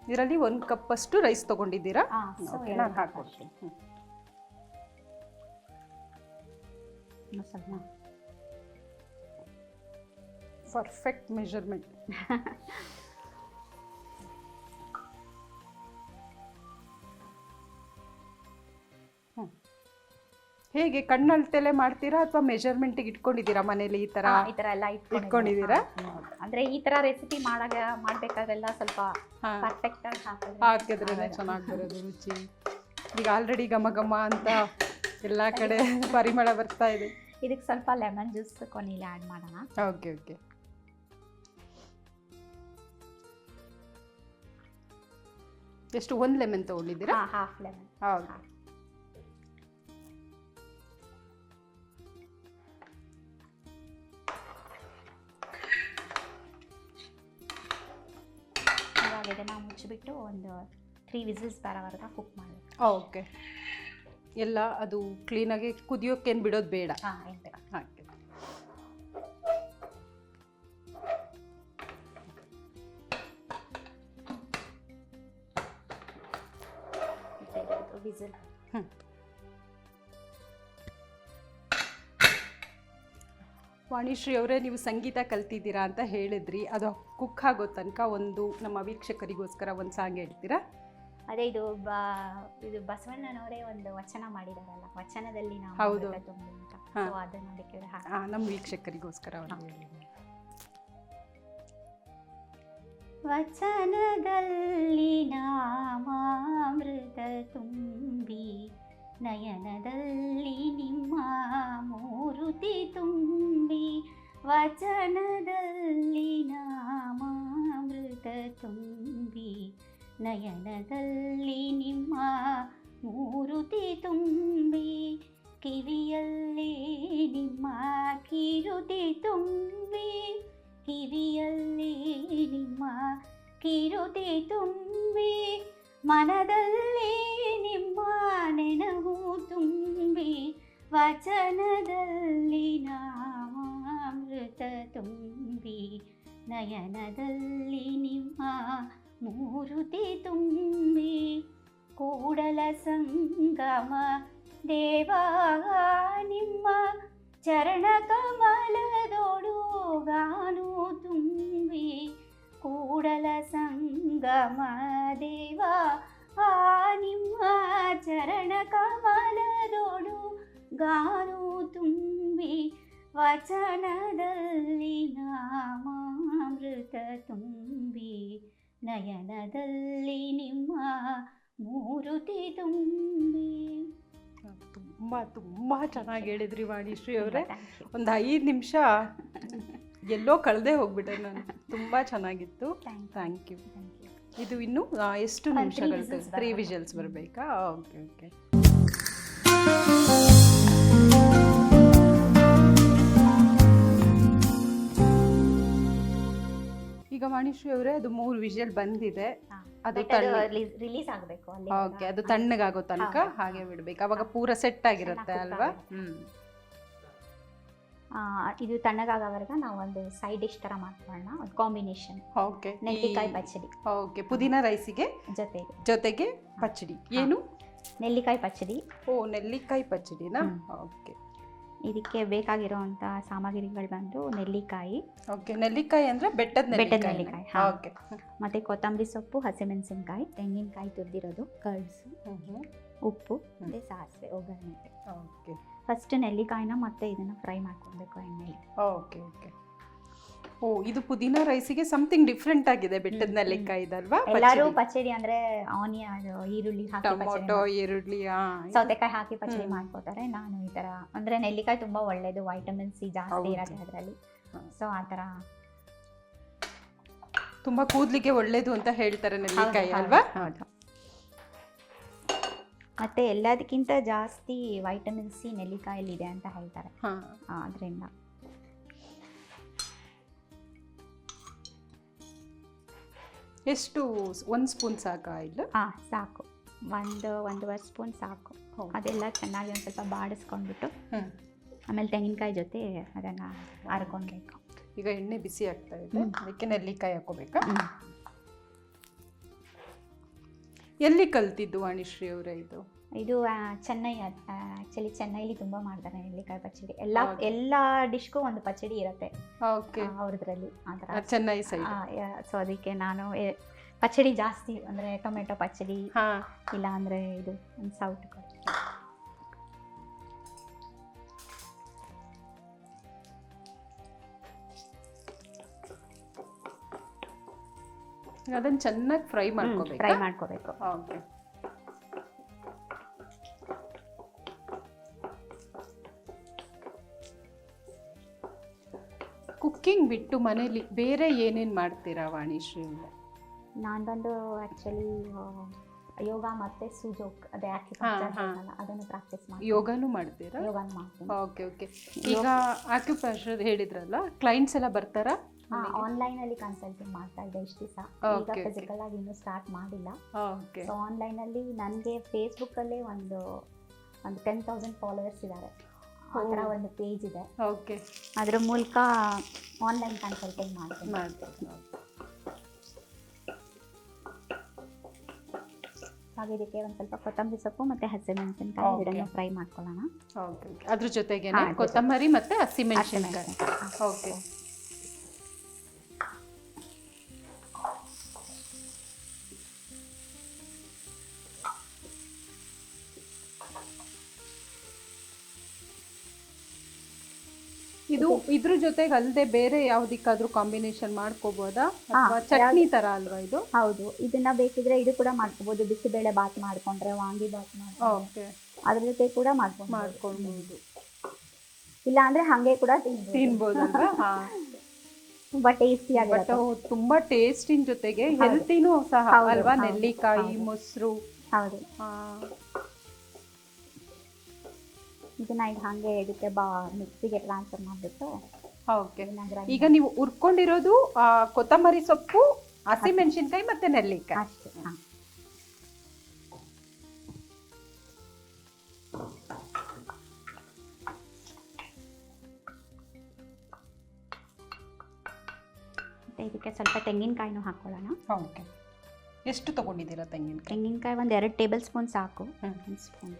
ಇದರಲ್ಲಿ ಒಂದು ಕಪ್ಪಷ್ಟು ರೈಸ್ ತಗೊಂಡಿದ್ದೀರಾ? ಹಾಂ ಓಕೆ ನಾನು ಹಾಕ್ಕೊಡ್ತೀನಿ. ಸ್ವಲ್ಪ ಪರ್ಫೆಕ್ಟ್ ಮೆಷರ್ಮೆಂಟ್ ಹೇಗೆ ಕಣ್ಣಳ್ತೆಲೆ ಮಾಡ್ತೀರಾ ಅಥವಾ ಮೆಜರ್ಮೆಂಟ್ ಇಟ್ಕೊಂಡಿದ್ದೀರಾ ಮನೇಲಿ ಈ ಹಾ, ಈ ತರ ಎಲ್ಲ ಇಟ್ಕೊಂಡಿದ್ದೀರಾ? ಅಂದ್ರೆ ಈ ತರ ರೆಸಿಪಿ ಮಾಡಾಗ ಮಾಡ್ಬೇಕಾದ್ರೆಲ್ಲ ಸ್ವಲ್ಪ ಪರ್ಫೆಕ್ಟ್ ಆಗಿ ಹಾಕಿದ್ರೆ ಹಾಕಿದ್ರೆ ಚೆನ್ನಾಗಿ ಬರೋದು ರುಚಿ. ಈಗ ಆಲ್ರೆಡಿ ಘಮ ಘಮ ಅಂತ *laughs* ಎಲ್ಲ ಕಡೆ *laughs* ಪರಿಮಳ ಬರ್ತಾ ಇದೆ. ಇದಕ್ಕೆ ಸ್ವಲ್ಪ ಲೆಮನ್ ಜ್ಯೂಸ್ ಕೊನೆಯಲ್ಲಿ ಆ್ಯಡ್ ಮಾಡೋಣ. ಓಕೆ ಓಕೆ ಎಷ್ಟು ಒಂದು ಲೆಮನ್ ತಗೊಂಡಿದ್ದೀರಾ? ಹಾಫ್ ಲೆಮನ್ ಹೌದು. ಇದನ್ನ ಮುಚ್ಚಿಬಿಟ್ಟು ಒಂದು ತ್ರೀ ವಿಸಿಲ್ಸ್ ಬರೋವರೆಗೆ ಕುಕ್ ಮಾಡಬೇಕು. ಓಕೆ ಎಲ್ಲ ಅದು ಕ್ಲೀನಾಗಿ ಕುದಿಯೋಕ್ಕೇನು ಬಿಡೋದು ಬೇಡ. ಹಾಂ ಏನು ಬೇಡ. ಹಾಗೆ. ವಿಸಿಲ್ ಹ್ಮ್. ವಾಣಿಶ್ರೀ ಅವರೇ ನೀವು ಸಂಗೀತ ಕಲ್ತಿದ್ದೀರಾ ಅಂತ ಹೇಳಿದ್ರಿ. ಅದು ಕುಕ್ ಆಗೋ ತನಕ ಒಂದು ನಮ್ಮ ವೀಕ್ಷಕರಿಗೋಸ್ಕರ ಒಂದು ಸಾಂಗ್ ಹೇಳ್ತೀರಾ? ಅದೇ ಇದು ಬ ಇದು ಬಸವಣ್ಣನವರೇ ಒಂದು ವಚನ ಮಾಡಿದಾರಲ್ಲ ವಚನದಲ್ಲಿ ನಾವು ಹೌದು. ಅಮೃತ ತುಂಬಿ ಅಂತ ಹಾ. ಸೊ ಅದನ್ನ ಅದಕ್ಕೆ ಹಾಕಿ ಆ, ನಮ್ಮ ವೀಕ್ಷಕರಿಗೋಸ್ಕರ ವಚನದಲ್ಲಿ ಹೇಳಿ ಅಮೃತ ನಾಮಾಮೃತ ತುಂಬಿ ನಯನದಲ್ಲಿ ನಿಮ್ಮ ಮೂರುತಿ ತುಂಬಿ ವಚನದಲ್ಲಿ ನಾಮಾಮೃತ ತುಂಬಿ ನಯನದಲ್ಲಿ ನಿಮ್ಮ ಮೂರುತಿ ತುಂಬಿ ಕಿವಿಯಲ್ಲಿ ನಿಮ್ಮ ಕಿರುತಿ ತುಂಬಿ ಕಿವಿಯಲ್ಲಿ ನಿಮ್ಮ ಕಿರುತಿ ತುಂಬಿ ಮನದಲ್ಲಿ ನಿಮ್ಮ ನೆನಹು ತುಂಬಿ ವಚನದಲ್ಲಿ ನಾಮಾಮೃತ ತುಂಬಿ ನಯನದಲ್ಲಿ ನಿಮ್ಮ ಮೂರುತಿ ತುಂಬಿ ಕೂಡಲ ಸಂಗಮ ದೇವಾ ನಿಮ್ಮ ಚರಣ ಕಮಲದೊಡು ಗಾನು ತುಂಬಿ ಕೂಡಲ ಸಂಗಮ ದೇವ ಆ ನಿಮ್ಮ ಚರಣ ಕಮಲದೊಡು ಗಾನು ತುಂಬಿ ವಚನದಲ್ಲಿ ನಾಮಾಮೃತ ತುಂಬಿ ನಯನದಲ್ಲಿ ನಿಮ್ಮ ಮೂರುತಿ ತುಂಬಿ ತುಂಬ ತುಂಬ ಚೆನ್ನಾಗಿ ಹೇಳಿದ್ರಿ ವಾಣಿಶ್ರೀ ಅವರೇ. ಒಂದು ಐದು ನಿಮಿಷ ಎಲ್ಲೋ ಕಳೆದೇ ಹೋಗ್ಬಿಟ್ಟೆ ನಾನು. ತುಂಬ ಚೆನ್ನಾಗಿತ್ತು. Thank you. ಇದು ಇನ್ನು ಎಷ್ಟು ನಿಮಿಷಗಳು ತ್ರೀ. ವಿಜಲ್ಸ್ ಬರಬೇಕಾ. ಓಕೆ ಓಕೆ ಈಗ ವಾಣಿಶ್ರೀ ಅವರೇ ಅದು ಮೂರು ವಿಜಲ್ ಬಂದಿದೆ. ಅದು ರಿಲೀಸ್- ಆಗಬೇಕು ಓಕೆ ಅದು ತಣ್ಣಗಾಗೋ ತನಕ ಹಾಗೆ ಬಿಡ್ಬೇಕು. ಅವಾಗ ಪೂರ ಸೆಟ್ ಆಗಿರುತ್ತೆ ಅಲ್ವಾ? ಹ್ಮ್. ಇದು ತಣ್ಣಗಾಗವರೆಗೆ ನಾವು ಒಂದು ಸೈಡ್ ಡಿಶ್ ತರ ಮಾಡ್ಕೊಳ್ಳೋಣ ಒಂದು ಕಾಂಬಿನೇಷನ್ ಓಕೆ ನೆಲ್ಲಿಕಾಯಿ ಪಚ್ಚಡಿ. ಓಕೆ ಪುದೀನ ರೈಸಿಗೆ ಜೊತೆಗೆ. ಜೊತೆಗೆ ಪಚ್ಚಡಿ. ಏನು? ನೆಲ್ಲಿಕಾಯಿ ಪಚ್ಚಡಿ. ಓ ನೆಲ್ಲಿಕಾಯಿ ಪಚ್ಚಡಿನಾ. ಓಕೆ ಇದಕ್ಕೆ ಬೇಕಾಗಿರುವಂತಹ ಸಾಮಗ್ರಿಗಳು ಬಂದು ನೆಲ್ಲಿಕಾಯಿ. ಓಕೆ ನೆಲ್ಲಿಕಾಯಿ ಅಂದ್ರೆ ಬೆಟ್ಟದ ಬೆಟ್ಟದ ನೆಲ್ಲಿಕಾಯಿ. ಓಕೆ ಮತ್ತು ಕೊತ್ತಂಬರಿ ಸೊಪ್ಪು ಹಸಿಮೆಣಸಿನಕಾಯಿ ತೆಂಗಿನಕಾಯಿ ತುರಿದಿರೋದು ಕರ್ಡ್ಸ್ ಉಪ್ಪು ಮತ್ತು ಸಾಸಿವೆ ಒಗ್ಗರಣೆ. ಓಕೆ ಫಸ್ಟ್ ನೆಲ್ಲಿಕಾಯಿನ ಮತ್ತೆ ಇದನ್ನ ಫ್ರೈ ಮಾಡ್ಕೊಬೇಕು ಎಣ್ಣೆಲಿ. ಓಕೆ ಓಕೆ ಓ ಇದು ಪುದೀನ ರೈಸಿಗೆ ಸಮಥಿಂಗ್ ಡಿಫ್ರೆಂಟ್ ಆಗಿದೆ ಬೆಟ್ಟದ ನೆಲ್ಲಿಕಾಯಿ ಇದಲ್ವಾ ಎಲ್ಲರೂ ಪಚ್ಚಡಿ ಅಂದ್ರೆ ಆನಿಯನ್ ಈರುಳ್ಳಿ ಹಾಕಿ ಟೊಮೊಟೊ ಈರುಳ್ಳಿ ಆ, ಸೌತೆಕಾಯಿ ಹಾಕಿ ಪಚ್ಚಡಿ ಹ್ಮ್. ಮಾಡ್ಕೋತಾರೆ ನಾನು ಈ ತರ ಅಂದ್ರೆ ನೆಲ್ಲಿಕಾಯಿ ತುಂಬಾ ಒಳ್ಳೇದು ವೈಟಮಿನ್ ಸಿ ಜಾಸ್ತಿ ಇರತ್ತೆ ಅದರಲ್ಲಿ. ಸೊ ಆ ತರ. ತುಂಬಾ ಕೂದ್ಲಿಗೆ ಒಳ್ಳೇದು ಅಂತ ಹೇಳ್ತಾರೆ ನೆಲ್ಲಿಕಾಯಿ ಅಲ್ವಾ? ಹೌದು. ಮತ್ತೆ ಎಲ್ಲದಕ್ಕಿಂತ ಜಾಸ್ತಿ ವೈಟಮಿನ್ ಸಿ ನೆಲ್ಲಿಕಾಯಲ್ಲಿ ಇದೆ ಅಂತ ಹೇಳ್ತಾರೆ. ಹಾ. ಅದರಿಂದ ಎಷ್ಟು ಒಂದು ಸ್ಪೂನ್ ಸಾಕಾ ಇಲ್ಲ? ಹಾಂ ಸಾಕು. ಒಂದು ಒಂದೂವರೆ ಸ್ಪೂನ್ ಸಾಕು. ಅದೆಲ್ಲ ಚೆನ್ನಾಗಿ ಒಂದು ಸ್ವಲ್ಪ ಬಾಡಿಸ್ಕೊಂಡ್ಬಿಟ್ಟು ಆಮೇಲೆ ತೆಂಗಿನಕಾಯಿ ಜೊತೆ ಅದನ್ನು ಹರ್ಕೊಳ್ಬೇಕು ಈಗ ಎಣ್ಣೆ ಬಿಸಿ ಆಗ್ತಾ ಇದೆ. ಅದಕ್ಕೆ ನೆಲ್ಲಿಕಾಯಿ ಹಾಕೋಬೇಕಾ. ಎಲ್ಲಿ ಕಲ್ತಿದ್ದು ವಾಣಿಶ್ರೀ ಅವರೇ ಇದು? ಇದು ಚೆನ್ನೈ ಆಕ್ಚುಲಿ ಚೆನ್ನೈಲಿ ತುಂಬ ಮಾಡ್ತಾರೆ ನೆಲ್ಲಿಕಾಯಿ ಪಚ್ಚಡಿ ಎಲ್ಲ. ಎಲ್ಲ ಡಿಶ್ಗೂ ಒಂದು ಪಚ್ಚಡಿ ಇರುತ್ತೆ. ಓಕೆ. ಅವ್ರದ್ರಲ್ಲಿ ಚೆನ್ನೈ ಸೊ ಅದಕ್ಕೆ ನಾನು ಪಚ್ಚಡಿ ಜಾಸ್ತಿ ಅಂದ್ರೆ ಟೊಮೆಟೊ ಪಚ್ಚಡಿ ಇಲ್ಲ ಅಂದ್ರೆ ಇದು ಸೌಟ್ ಅದನ್ನ ಚೆನ್ನಾಗಿ ಫ್ರೈ ಮಾಡ್ಕೋಬೇಕು? ಫ್ರೈ ಮಾಡ್ಕೋಬೇಕು. ಓಕೆ. ಕುಕ್ಕಿಂಗ್ ಬಿಟ್ಟು ಮನೇಲಿ ಬೇರೆ ಏನೇನ್ ಮಾಡ್ತೀರಾ ವಾಣಿಶ್ರೀ? ನಾನು ಬಂದು ಆ್ಯಕ್ಚುಲಿ ಯೋಗ ಮತ್ತೆ ಸುಜೋಕ್ ಅದೇ ಅದನ್ನು ಪ್ರಾಕ್ಟೀಸ್ ಮಾಡಿ ಯೋಗಾನು ಮಾಡ್ತೀರಾ? ಯೋಗ ಮಾಡ್ತೀನಿ. Okay okay. ಈಗ ಆಕ್ಯುಪ್ರೆಷರ್ ಹೇಳಿದ್ರಲ್ಲ ಕ್ಲೈಂಟ್ಸ್ ಎಲ್ಲ ಬರ್ತಾರಾ? ಹಾಂ ಆನ್ಲೈನಲ್ಲಿ ಕನ್ಸಲ್ಟಿಂಗ್ ಮಾಡ್ತಾ ಇದ್ದೆ ಇಷ್ಟು ದಿವಸ. ಈಗ ಫಿಸಿಕಲ್ ಆಗಿ ಇನ್ನೂ ಸ್ಟಾರ್ಟ್ ಮಾಡಿಲ್ಲ. ಓಕೆ ಆನ್ಲೈನ್ ಅಲ್ಲಿ ನನಗೆ ಫೇಸ್ಬುಕ್ಕಲ್ಲೇ ಒಂದು ಒಂದು ಟೆನ್ ತೌಸಂಡ್ ಫಾಲೋವರ್ಸ್ ಇದ್ದಾರೆ ಆ ಥರ ಒಂದು ಪೇಜ್ ಇದೆ. ಓಕೆ ಅದ್ರ ಮೂಲಕ ಆನ್ಲೈನ್ ಕನ್ಸಲ್ಟಿಂಗ್ ಮಾಡ್ತೀನಿ. ಹಾಗೆ ಇದಕ್ಕೆ ಒಂದು ಸ್ವಲ್ಪ ಕೊತ್ತಂಬರಿ ಸೊಪ್ಪು ಮತ್ತೆ ಹಸಿಮೆಣಸಿನಕಾಯಿ. ಎರಡನ್ನೂ ಫ್ರೈ ಮಾಡ್ಕೊಳ್ಳೋಣ. ಓಕೆ ಅದ್ರ ಜೊತೆಗೆ. ಕೊತ್ತಂಬರಿ ಮತ್ತೆ ಹಸಿಮೆಣಸಿನ್ಕಾಯಿ. ಓಕೆ ಇದ್ರ ಜೊತೆಗೆ ಅಲ್ಲದೆ ಬೇರೆ ಯಾವ್ದಕ್ಕಾದ್ರೂ ಕಾಂಬಿನೇಷನ್ ಮಾಡ್ಕೋಬಹುದಾ ಅಥವಾ ಚಟ್ನಿ ತರ ಅಲ್ವಾ ಇದು? ಹೌದು ಇದನ್ನ ಬೇಕಿದ್ರೆ ಇದು ಕೂಡ ಮಾಡ್ಕೋಬಹುದು ಬಿಸಿಬೇಳೆ ಬಾತ್ ಮಾಡ್ಕೊಂಡ್ರೆ ವಾಂಗಿ ಬಾತ್ ಮಾಡ್ಕೊಂಡ್ರೆ. ಅದ್ರ ಜೊತೆ ಕೂಡ ಮಾಡ್ಕೊಂಡು ಮಾಡ್ಕೊಳ್ಬಹುದು ಇಲ್ಲ ಅಂದ್ರೆ ಹಂಗೆ ಕೂಡ ತಿನ್ಬೋದು. ಹಾ. ತುಂಬಾ ಟೇಸ್ಟಿ ಬಟ್ ತುಂಬಾ ಟೇಸ್ಟಿನ ಜೊತೆಗೆ. ಹೆಲ್ತಿನೂ ಸಹ ಅಲ್ವಾ? ನೆಲ್ಲಿಕಾಯಿ. ಮೊಸರು. ಹೌದು. ಇದನ್ನ ಈಗ ಹಂಗೆ ಇದಕ್ಕೆ ಬಾ ಮಿಕ್ಸಿಗೆ ಟ್ರಾನ್ಸ್ಫರ್ ಮಾಡಿಬಿಟ್ಟು. ಓಕೆ. ಈಗ ನೀವು ಉರ್ಕೊಂಡಿರೋದು ಕೊತ್ತಂಬರಿ ಸೊಪ್ಪು ಹಸಿಮೆಣಸಿನ್ಕಾಯಿ ಮತ್ತೆ ನೆಲ್ಲಿಕಾಯಿ. ಅಷ್ಟೇ ಹಾಂ. ಇದಕ್ಕೆ ಸ್ವಲ್ಪ ತೆಂಗಿನಕಾಯಿನೂ ಹಾಕೊಳ್ಳೋಣ. ಓಕೆ. ಎಷ್ಟು ತಗೊಂಡಿದ್ದೀರಾ ತೆಂಗಿನಕಾಯಿ? ತೆಂಗಿನಕಾಯಿ ಒಂದು ಎರಡು ಟೇಬಲ್ ಸ್ಪೂನ್ ಸಾಕು. ಒಂದು ಸ್ಪೂನ್.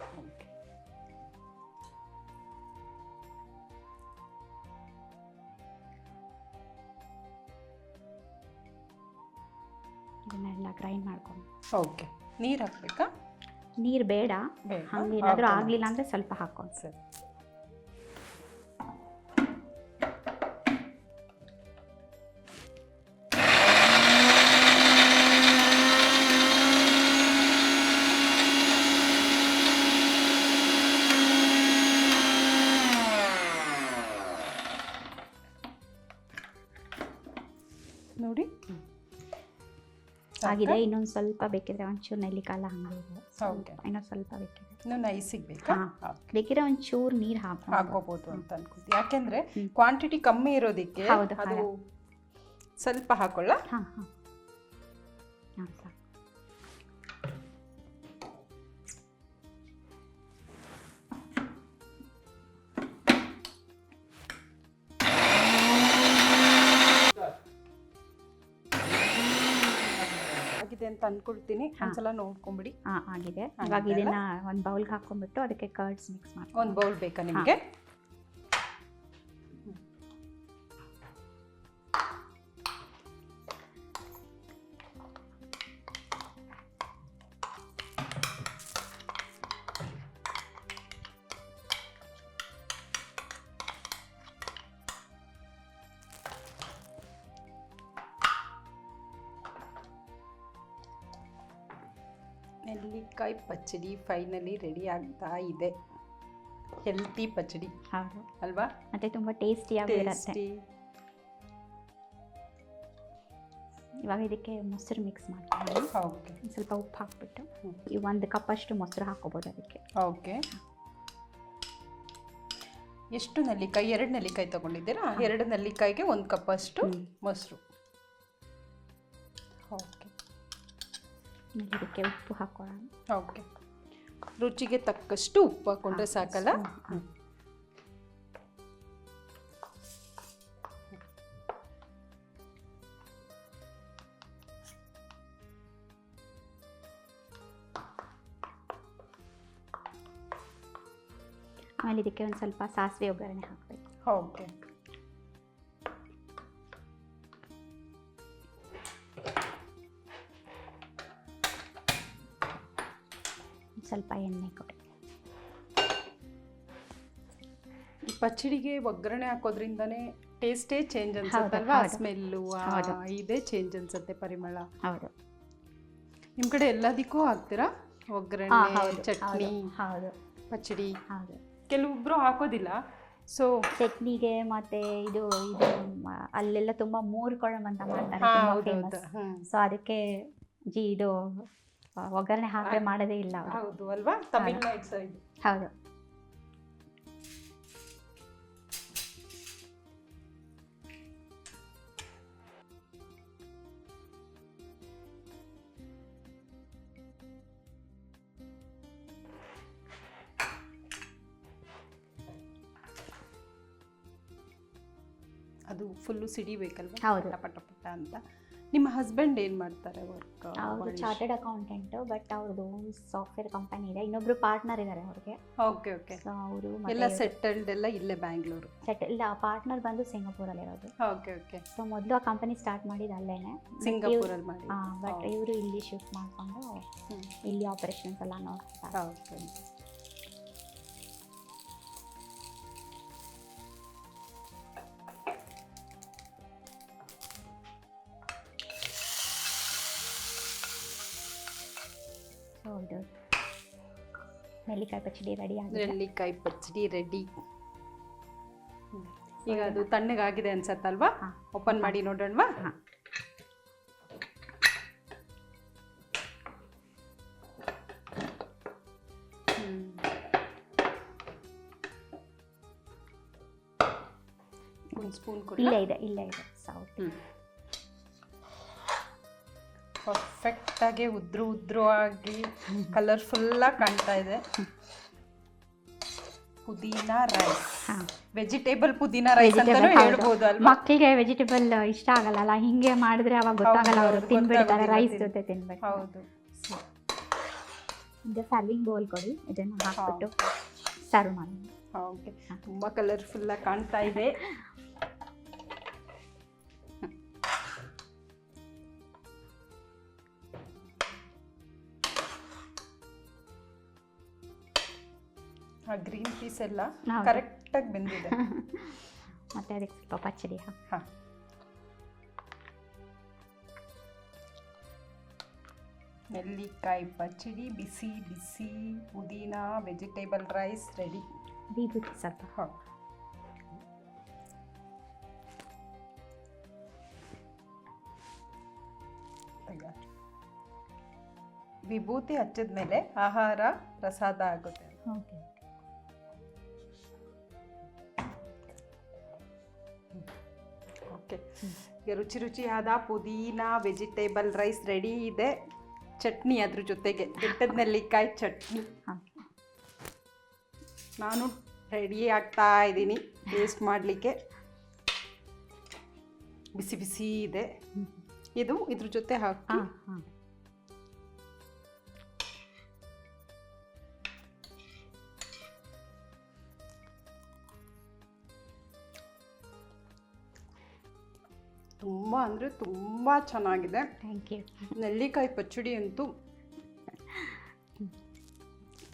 ಗ್ರೈಂಡ್ ಮಾಡ್ಕೊಂಡು ಓಕೆ. ನೀರು ಹಾಕ್ಬೇಕಾ? ನೀರು ಬೇಡ. ಬೇಡ. ಹಂಗೆ ಏನಾದರೂ ಆಗಲಿಲ್ಲ ಅಂದರೆ ಸ್ವಲ್ಪ ಹಾಕೊಂಡು ಸರಿ. ಆಗಿದೆ ಇನ್ನೊಂದು ಸ್ವಲ್ಪ ಬೇಕಿದ್ರೆ ಒಂಚೂರು ನೆಲ್ಲಿಕಾಲ ಹಂಗೆ ಇದೆ. ಇನ್ನೊಂದು ಸ್ವಲ್ಪ ಬೇಕಿದೆ ಇನ್ನು ಐಸಿಗೆ ಬೇಕಾ. ಬೇಕಿದ್ರೆ ಒಂಚೂರು ನೀರು ಹಾಕ್ ಹಾಕೋಬಹುದು ಅಂತ ಅನ್ಕೋತೀವಿ ಯಾಕೆಂದ್ರೆ ಕ್ವಾಂಟಿಟಿ ಕಮ್ಮಿ ಇರೋದಿಕ್ಕೆ ಅದು ಸ್ವಲ್ಪ ಹಾಕೊಳ್ಳ? ಹಾಂ ಹಾಂ. ಅಂತ ಅನ್ಕೊಳ್ತೀನಿ. ಒಂದ್ಸಲ ನೋಡ್ಕೊಂಬಿಡಿ. ಹಾಂ ಆಗಿದೆ. ಇವಾಗ ಅಲ್ಲ? ಇದನ್ನ ಒಂದು ಬೌಲ್ಗೆ ಹಾಕೊಂಡ್ಬಿಟ್ಟು ಅದಕ್ಕೆ ಕರ್ಡ್ಸ್ ಮಿಕ್ಸ್ ಮಾಡಿ ಒಂದು ಬೌಲ್ ಬೇಕಾ ನಿಮಗೆ? ನೆಲ್ಲಿಕಾಯಿ ಪಚ್ಚಡಿ ಫೈನಲಿ ರೆಡಿ ಆಗ್ತಾ ಇದೆ. ಹೆಲ್ತಿ ಪಚ್ಚಡಿ ಹೌದು. ಅಲ್ವಾ? ಮತ್ತೆ ತುಂಬ ಟೇಸ್ಟಿಯಾಗಿರುತ್ತೆ ಟೇಸ್ಟಿ ಇವಾಗ ಇದಕ್ಕೆ ಮೊಸರು ಮಿಕ್ಸ್ ಮಾಡ್ಕೊಂಡು ಓಕೆ ಸ್ವಲ್ಪ ಉಪ್ಪು ಹಾಕ್ಬಿಟ್ಟು. ಈ ಒಂದು ಕಪ್ಪಷ್ಟು ಮೊಸರು ಹಾಕೋಬೋದು ಅದಕ್ಕೆ. ಓಕೆ ಎಷ್ಟು ನೆಲ್ಲಿಕಾಯಿ? ಎರಡು ನೆಲ್ಲಿಕಾಯಿ ತಗೊಂಡಿದ್ದೀರಾ? ಎರಡು ನೆಲ್ಲಿಕಾಯಿಗೆ ಒಂದು ಕಪ್ಪಷ್ಟು ಅಷ್ಟು ಮೊಸರು. ಓಕೆ ಇದಕ್ಕೆ ಉಪ್ಪು ಹಾಕೋಣ. ಓಕೆ. ರುಚಿಗೆ ತಕ್ಕಷ್ಟು ಉಪ್ಪು ಹಾಕೊಂಡ್ರೆ ಸಾಕಲ್ಲ. ಆಮೇಲೆ ಇದಕ್ಕೆ ಒಂದು ಸ್ವಲ್ಪ ಸಾಸಿವೆ ಒಗ್ಗರಣೆ ಹಾಕಬೇಕು. ಓಕೆ. ಸ್ವಲ್ಪ ಎಣ್ಣೆ ಕೊಡಿ. ಪಚ್ಚಡಿಗೆ ಒಗ್ಗರಣೆ ಹಾಕೋದ್ರಿಂದನೇ ಟೇಸ್ಟೇ ಚೇಂಜ್ ಅನ್ಸುತ್ತಲ್ವಾ. ಸ್ಮೆಲ್ಲು. ಇದೇ ಚೇಂಜ್ ಅನ್ಸುತ್ತೆ ಪರಿಮಳ. ಹೌದು. ನಿಮ್ಮ ಕಡೆ ಎಲ್ಲದಕ್ಕೂ ಹಾಕ್ತೀರಾ? ಒಗ್ಗರಣೆ ಚಟ್ನಿ ಹೌದು ಪಚ್ಚಡಿ? ಹೌದು. ಕೆಲವೊಬ್ರು ಹಾಕೋದಿಲ್ಲ. ಸೊ ಚಟ್ನಿಗೆ ಮತ್ತೆ ಇದು ಇದು ಅಲ್ಲೆಲ್ಲ ತುಂಬಾ ಮೂರ್ ಅಂತ ಮಾಡ್ತಾರೆ ಸೊ ಅದಕ್ಕೆ ಜಿ ಇದು ಒಗ್ಗರಣೆ ಹಾಕದೆ ಮಾಡೋದೇ ಇಲ್ಲ ಅವರು. ಹೌದು ಅಲ್ವಾ? ತಮಿಳ್ನಾಡು ಸೈಡ್ ಹೌದು. ಅದು ಫುಲ್ಲು ಸಿಡಿಬೇಕಲ್ವಾ? ಹೌದು. ಪಟ ಪಟ ಪಟ ಅಂತ. ನಿಮ್ಮ ಹಸ್ಬೆಂಡ್ ಏನು ಮಾಡ್ತಾರೆ ವರ್ಕ್ ಅವರು ಚಾರ್ಟೆಡ್ ಅಕೌಂಟೆಂಟ್ ಬಟ್ ಅವ್ರದ್ದು ಓನ್ ಸಾಫ್ಟ್ವೇರ್ ಕಂಪನಿ ಇದೆ. ಇನ್ನೊಬ್ರು ಪಾರ್ಟ್ನರ್ ಇದ್ದಾರೆ ಅವ್ರಿಗೆ. ಓಕೆ ಓಕೆ ಸೊ ಅವರು ಎಲ್ಲ ಸೆಟಲ್ಡ್ ಎಲ್ಲ ಇಲ್ಲೇ ಬ್ಯಾಂಗ್ಳೂರು ಸೆಟ್ ಇಲ್ಲ ಪಾರ್ಟ್ನರ್ ಬಂದು ಸಿಂಗಾಪುರಲ್ಲಿ ಇರೋದು. ಓಕೆ ಓಕೆ ಸೊ ಮೊದಲು ಆ ಕಂಪನಿ ಸ್ಟಾರ್ಟ್ ಮಾಡಿದ್ದು ಅಲ್ಲೇನೆ. ಸಿಂಗಾಪುರಲ್ಲಿ ಮಾಡಿ ಬಟ್ ಇವರು ಇಲ್ಲಿ ಶಿಫ್ಟ್ ಮಾಡ್ಕೊಂಡು ಇಲ್ಲಿ ಆಪರೇಷನ್ಸ್ ಎಲ್ಲ ನೋಡ್ತಾರೆ ಓಕೆ ನೆಲ್ಲಿಕಾಯಿ ಪಚ್ಚಡಿ ರೆಡಿ ಆಗಿದೆ. ನೆಲ್ಲಿಕಾಯಿ ಪಚ್ಚಡಿ ರೆಡಿ ಈಗ ಅದು ತಣ್ಣಗಾಗಿದೆ ಅನ್ಸತ್ತಲ್ವಾ? ಓಪನ್ ಮಾಡಿ ನೋಡೋಣವಾ? ಹಾ. ಒಂದು ಸ್ಪೂನ್ ಇಲ್ಲೇ ಇಲ್ಲ ಇದೆ ಇಲ್ಲ ಇದೆ. ಸೌತ್ ಪರ್ಫೆಕ್ಟ್ ಆಗಿ ಉದ್ರು ಉದ್ರು ಆಗಿ ಕಲರ್ಫುಲ್ಲಾಗಿ ಕಾಣ್ತಾ ಇದೆ. ಪುದೀನಾ ರೈಸ್. ವೆಜಿಟೇಬಲ್ ಪುದೀನಾ ರೈಸ್ ಅಂತ ಅಂತಾನೂ. ಹೇಳ್ಬೋದು ಅಲ್ವಾ? ಮಕ್ಕಳಿಗೆ ವೆಜಿಟೇಬಲ್ ಇಷ್ಟ ಆಗಲ್ಲ ಹಿಂಗೆ ಮಾಡಿದ್ರೆ ಅವಾಗ ಗೊತ್ತಾಗಲ್ಲ ಅವರು ತಿನ್ಬಿಡ್ತಾರೆ ರೈಸ್ ಜೊತೆ ತಿನ್ಬೇಕು ಹೌದು. ಇದು ಸರ್ವಿಂಗ್ ಬೌಲ್ ಕೊಡಿ. ಇದನ್ನು ಹಾಕ್ಬಿಟ್ಟು ಸರ್ವ್ ಮಾಡಿ. ಓಕೆ ತುಂಬಾ ಕಲರ್ಫುಲ್ ಆಗಿ ಕಾಣ್ತಾ ಇದೆ. *laughs* ಗ್ರೀನ್ ಪೀಸ್ ಎಲ್ಲ ಹೌದು. ಕರೆಕ್ಟಾಗಿ ಬೆಂದಿದೆ. *laughs* ಮತ್ತೆ ಅದಕ್ಕೆ ಸ್ವಲ್ಪ ಪಚ್ಚಡಿ ಹಾಕಿ. ಹಾ. ನೆಲ್ಲಿಕಾಯಿ ಪಚ್ಚಡಿ ಬಿಸಿ ಬಿಸಿ ಪುದೀನಾ ವೆಜಿಟೇಬಲ್ ರೈಸ್ ರೆಡಿ ವಿಭೂತಿ ಸ್ವಲ್ಪ. ಹಾ. ವಿಭೂತಿ ಹಚ್ಚಿದ್ಮೇಲೆ ಆಹಾರ ಪ್ರಸಾದ ಆಗುತ್ತೆ. ಓಕೆ. ಓಕೆ. ಈಗ ರುಚಿ ರುಚಿಯಾದ ಪುದೀನಾ ವೆಜಿಟೇಬಲ್ ರೈಸ್ ರೆಡಿ ಇದೆ. ಚಟ್ನಿ ಅದ್ರ ಜೊತೆಗೆ ಬೆಟ್ಟದ ನೆಲ್ಲಿಕಾಯಿ ಚಟ್ನಿ. ನಾನು ರೆಡಿ ಆಗ್ತಾ ಇದ್ದೀನಿ ಟೇಸ್ಟ್ ಮಾಡಲಿಕ್ಕೆ. ಬಿಸಿ ಬಿಸಿ ಇದೆ. ಇದು ಇದ್ರ ಜೊತೆ ಹಾಕಿ. ತುಂಬ ಅಂದರೆ ತುಂಬ ಚೆನ್ನಾಗಿದೆ. ಥ್ಯಾಂಕ್ ಯು ನೆಲ್ಲಿಕಾಯಿ ಪಚ್ಚಡಿ ಅಂತೂ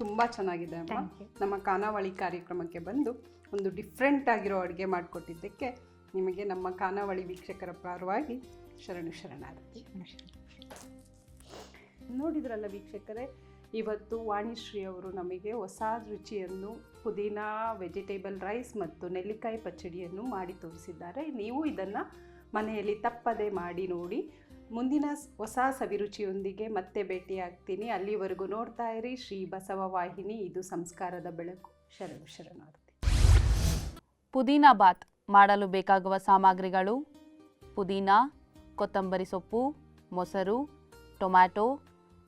ತುಂಬ ಚೆನ್ನಾಗಿದೆ ಅಮ್ಮ. ನಮ್ಮ ಖಾನಾವಳಿ ಕಾರ್ಯಕ್ರಮಕ್ಕೆ ಬಂದು ಒಂದು ಡಿಫ್ರೆಂಟ್ ಆಗಿರೋ ಅಡುಗೆ ಮಾಡಿಕೊಟ್ಟಿದ್ದಕ್ಕೆ ನಿಮಗೆ ನಮ್ಮ ಖಾನಾವಳಿ ವೀಕ್ಷಕರ ಪರವಾಗಿ ಶರಣು ಶರಣಾರ್ಥಿ ನೋಡಿದ್ರಲ್ಲ ವೀಕ್ಷಕರೇ ಇವತ್ತು ವಾಣಿಶ್ರೀ ಅವರು ನಮಗೆ ಹೊಸ ರುಚಿಯನ್ನು ಪುದೀನಾ ವೆಜಿಟೇಬಲ್ ರೈಸ್ ಮತ್ತು ನೆಲ್ಲಿಕಾಯಿ ಪಚ್ಚಡಿಯನ್ನು ಮಾಡಿ ತೋರಿಸಿದ್ದಾರೆ. ನೀವು ಇದನ್ನು ಮನೆಯಲ್ಲಿ ತಪ್ಪದೆ ಮಾಡಿ ನೋಡಿ. ಮುಂದಿನ ಹೊಸ ಸವಿರುಚಿಯೊಂದಿಗೆ ಮತ್ತೆ ಭೇಟಿಯಾಗ್ತೀನಿ. ಅಲ್ಲಿವರೆಗೂ ನೋಡ್ತಾ ಇರಿ. ಶ್ರೀ ಬಸವ ವಾಹಿನಿ, ಇದು ಸಂಸ್ಕಾರದ ಬೆಳಕು. ಶರಣು ಶರಣಾರ್ಥಿ. ಪುದೀನ ಬಾತ್ ಮಾಡಲು ಬೇಕಾಗುವ ಸಾಮಗ್ರಿಗಳು ಪುದೀನ, ಕೊತ್ತಂಬರಿ ಸೊಪ್ಪು, ಮೊಸರು, ಟೊಮ್ಯಾಟೊ,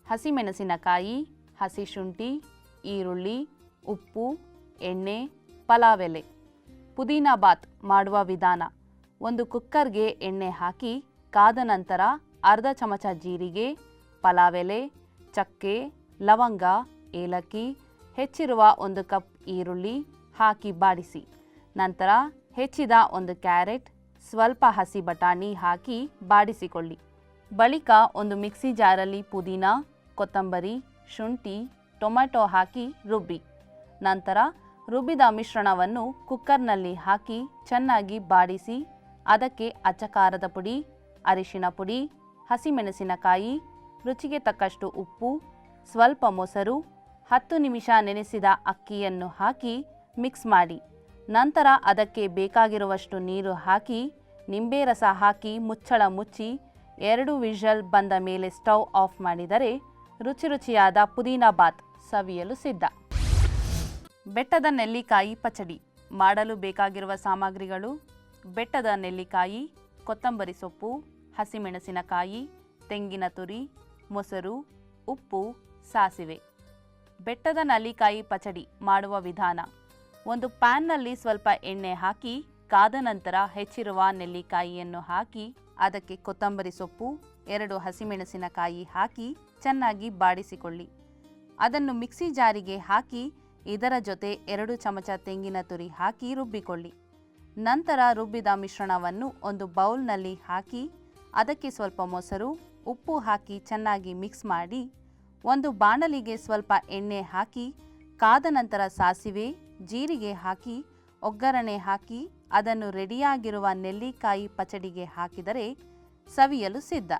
ಹಸಿಮೆಣಸಿನಕಾಯಿ, ಹಸಿ ಶುಂಠಿ, ಈರುಳ್ಳಿ, ಉಪ್ಪು, ಎಣ್ಣೆ, ಪಲಾವ್ ಎಲೆ. ಪುದೀನಾ ಬಾತ್ ಮಾಡುವ ವಿಧಾನ ಒಂದು ಕುಕ್ಕರ್ಗೆ ಎಣ್ಣೆ ಹಾಕಿ, ಕಾದ ನಂತರ ಅರ್ಧ ಚಮಚ ಜೀರಿಗೆ ಪಲಾವ್ ಎಲೆ ಚಕ್ಕೆ, ಲವಂಗ, ಏಲಕ್ಕಿ, ಹೆಚ್ಚಿರುವ ಒಂದು ಕಪ್ ಈರುಳ್ಳಿ ಹಾಕಿ ಬಾಡಿಸಿ. ನಂತರ ಹೆಚ್ಚಿದ ಒಂದು ಕ್ಯಾರೆಟ್, ಸ್ವಲ್ಪ ಹಸಿ ಬಟಾಣಿ ಹಾಕಿ ಬಾಡಿಸಿಕೊಳ್ಳಿ. ಬಳಿಕ ಒಂದು ಮಿಕ್ಸಿ ಜಾರಲ್ಲಿ ಪುದೀನ, ಕೊತ್ತಂಬರಿ, ಶುಂಠಿ ಟೊಮೆಟೊ ಹಾಕಿ ರುಬ್ಬಿ. ನಂತರ ರುಬ್ಬಿದ ಮಿಶ್ರಣವನ್ನು ಕುಕ್ಕರ್ನಲ್ಲಿ ಹಾಕಿ ಚೆನ್ನಾಗಿ ಬಾಡಿಸಿ ಅದಕ್ಕೆ ಅಚ್ಚಕಾರದ ಪುಡಿ, ಅರಿಶಿನ ಪುಡಿ, ಹಸಿಮೆಣಸಿನಕಾಯಿ, ರುಚಿಗೆ ತಕ್ಕಷ್ಟು ಉಪ್ಪು, ಸ್ವಲ್ಪ ಮೊಸರು, ಹತ್ತು ನಿಮಿಷ ನೆನೆಸಿದ ಅಕ್ಕಿಯನ್ನು ಹಾಕಿ ಮಿಕ್ಸ್ ಮಾಡಿ. ನಂತರ ಅದಕ್ಕೆ ಬೇಕಾಗಿರುವಷ್ಟು ನೀರು ಹಾಕಿ ನಿಂಬೆ ರಸ ಹಾಕಿ ಮುಚ್ಚಳ ಮುಚ್ಚಿ ಎರಡು ವಿಷಲ್ ಬಂದ ಮೇಲೆ ಸ್ಟವ್ ಆಫ್ ಮಾಡಿದರೆ ರುಚಿ ರುಚಿಯಾದ ಪುದೀನಾ ಬಾತ್ ಸವಿಯಲು ಸಿದ್ಧ. ಬೆಟ್ಟದ ನೆಲ್ಲಿಕಾಯಿ ಪಚಡಿ. ಮಾಡಲು ಬೇಕಾಗಿರುವ ಸಾಮಗ್ರಿಗಳು ಬೆಟ್ಟದ ನೆಲ್ಲಿಕಾಯಿ, ಕೊತ್ತಂಬರಿ ಸೊಪ್ಪು, ಹಸಿಮೆಣಸಿನಕಾಯಿ, ತೆಂಗಿನ ತುರಿ, ಮೊಸರು, ಉಪ್ಪು ಸಾಸಿವೆ. ಬೆಟ್ಟದ ನಲ್ಲಿಕಾಯಿ ಪಚಡಿ ಮಾಡುವ ವಿಧಾನ. ಒಂದು ಪ್ಯಾನ್ನಲ್ಲಿ ಸ್ವಲ್ಪ ಎಣ್ಣೆ ಹಾಕಿ, ಕಾದ ನಂತರ ಹೆಚ್ಚಿರುವ ನೆಲ್ಲಿಕಾಯಿಯನ್ನು ಹಾಕಿ, ಅದಕ್ಕೆ ಕೊತ್ತಂಬರಿ ಸೊಪ್ಪು, ಎರಡು ಹಸಿಮೆಣಸಿನಕಾಯಿ ಹಾಕಿ ಚೆನ್ನಾಗಿ ಬಾಡಿಸಿಕೊಳ್ಳಿ. ಅದನ್ನು ಮಿಕ್ಸಿ ಜಾರಿಗೆ ಹಾಕಿ, ಇದರ ಜೊತೆ ಎರಡು ಚಮಚ ತೆಂಗಿನ ತುರಿ ಹಾಕಿ ರುಬ್ಬಿಕೊಳ್ಳಿ. ನಂತರ ರುಬ್ಬಿದ ಮಿಶ್ರಣವನ್ನು ಒಂದು ಬೌಲ್ನಲ್ಲಿ ಹಾಕಿ, ಅದಕ್ಕೆ ಸ್ವಲ್ಪ ಮೊಸರು, ಉಪ್ಪು ಹಾಕಿ ಚೆನ್ನಾಗಿ ಮಿಕ್ಸ್ ಮಾಡಿ, ಒಂದು ಬಾಣಲಿಗೆ ಸ್ವಲ್ಪ ಎಣ್ಣೆ ಹಾಕಿ, ಕಾದ ನಂತರ ಸಾಸಿವೆ, ಜೀರಿಗೆ ಹಾಕಿ, ಒಗ್ಗರಣೆ ಹಾಕಿ, ಅದನ್ನು ರೆಡಿಯಾಗಿರುವ ನೆಲ್ಲಿಕಾಯಿ ಪಚಡಿಗೆ ಹಾಕಿದರೆ ಸವಿಯಲು ಸಿದ್ಧ.